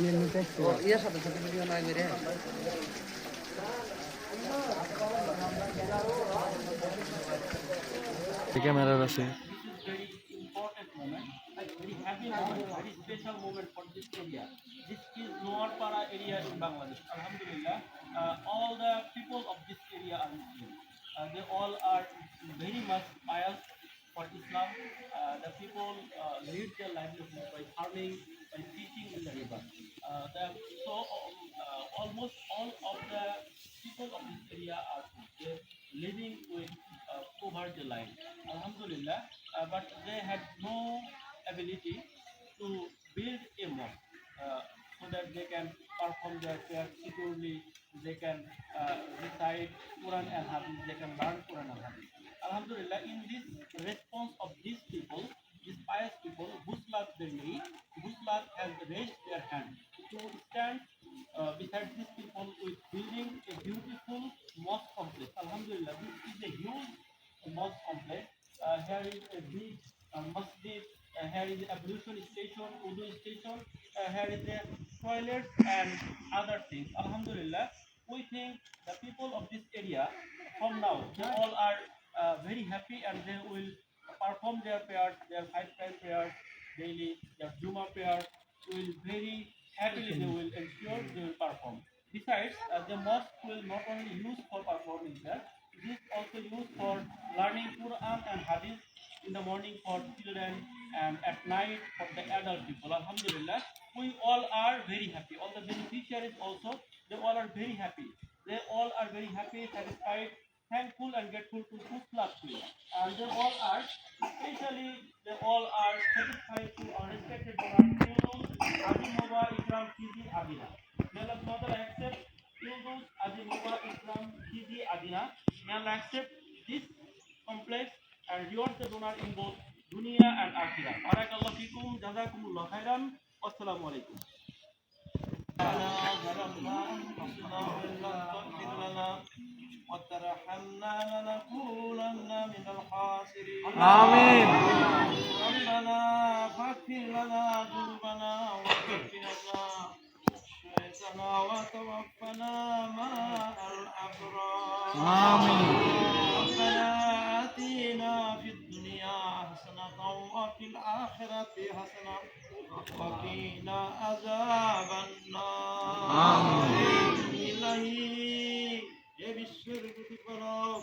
ইয়ার সাথে সাথে ভিডিও নাই মেরে ক্যামেরার আছে this is Noarpara area in Bangladesh. Alhamdulillah, uh, all the people of this area are Muslim. Uh, they all are very much pious for Islam. Uh, the people uh, lead their livelihood by farming, by fishing in the river. Uh, so um, uh, almost all of the people of this area are living with uh, over line. Alhamdulillah, uh, but they had no ability to build a mosque uh, so that they can perform their prayer securely, they can uh, recite Quran and Hadith, they can learn Quran and Hadith. Alhamdulillah, in this response of these people, these pious people, Guslat need, Guslat has raised their hand to stand uh, beside these people with building a beautiful mosque complex. Alhamdulillah, this is a huge mosque complex. Uh, here is a big uh, masjid, uh, here is ablution station, wudu station, uh, here is a toilet and other things. Alhamdulillah, we think the people of this area from now, they all are uh, very happy and they will perform their prayers, their five time prayers daily, their Juma prayers, will very happily they will ensure they will perform. Besides, uh, the mosque will not only use for performing that, it is also used for learning Quran and Hadith in the morning for children and at night for the adult people. Alhamdulillah, we all are very happy. All the beneficiaries also, they all are very happy. They all are very happy, satisfied, thankful and grateful to Kuslat And they all are, especially they all are satisfied to our respected donor, Yunus Azimova Ikram Kizi Adina. May Allah Father accept Yunus Azimova Ikram Kizi Adina. May Allah accept this complex and reward the donor in both dunya and akhirah. Barakallahu fikum, jazakumullah khairan. Wassalamu alaikum. وترحمنا لنكونن من الخاسرين آمين. واغفر لنا ذنوبنا وكفر شيطنا وتوفنا مع الأبرار آمين ربنا آتنا في الدنيا حسنة وفي الآخرة حسنة وقنا عذاب النار آمين إلهي يا بالشر بتفرق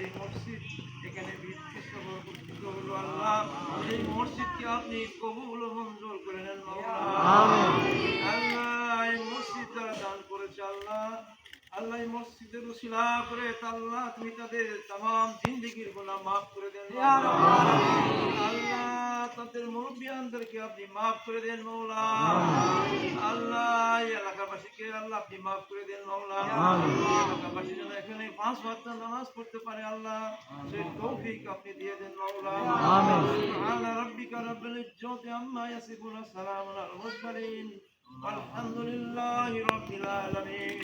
এই মসজিদ এখানে ভিত্তি সফর হলো আল্লাহ। এই মসজিদকে আপনি কবুল মঞ্জুর করে নেন আল্লাহ এই মসজিদ যারা দান করেছে আল্লাহ আল্লাহ মসজিদের উসিলা করে আল্লাহ তুমি তাদের তাম জিন্দিগির মাফ করে দেন আল্লাহ তাদের মুরব্বিয়ানদেরকে আপনি মাফ করে দেন মৌলা আল্লাহ এই এলাকাবাসীকে আল্লাহ আপনি মাফ করে দেন মৌলা এলাকাবাসী যেন এখানে পাঁচ ওয়াক্ত নামাজ পড়তে পারে আল্লাহ। সেই তৌফিক আপনি দিয়ে দেন মৌলা সুবহান রাব্বিকা রাব্বিল ইজ্জাতি আম্মা ইয়াসিফুন সালামুন আলাল মুরসালিন। আলহামদুলিল্লাহি রাব্বিল আলামিন।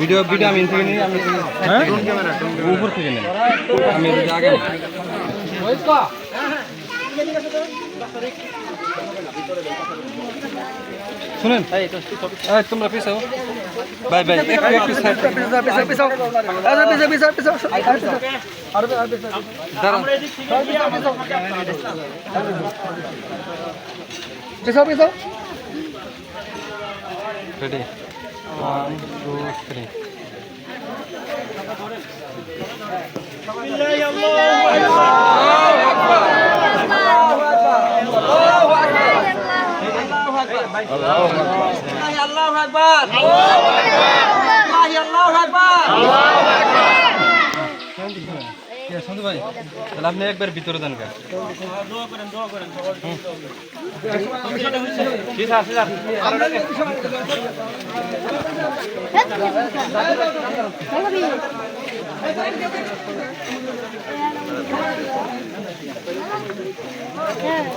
ভিডিও ভিডিও আমি থেকে নিই আমি হ্যাঁ? উপর থেকে নেই আমি আগে নেই। শুনেন এই, তোমরা পিছাও বাই বাই একটু একটু সাইড দাঁড়ান রেডি ওয়ান টু থ্রি আল্লাহ আকবার আল্লাহ আকবার আপনি একবার ভিতরে দেন Yeah.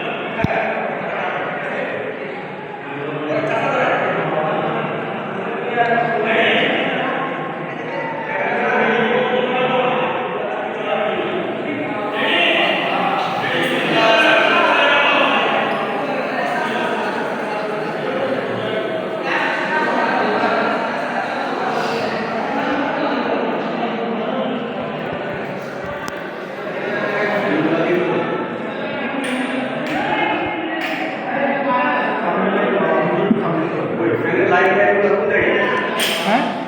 হ্যাঁ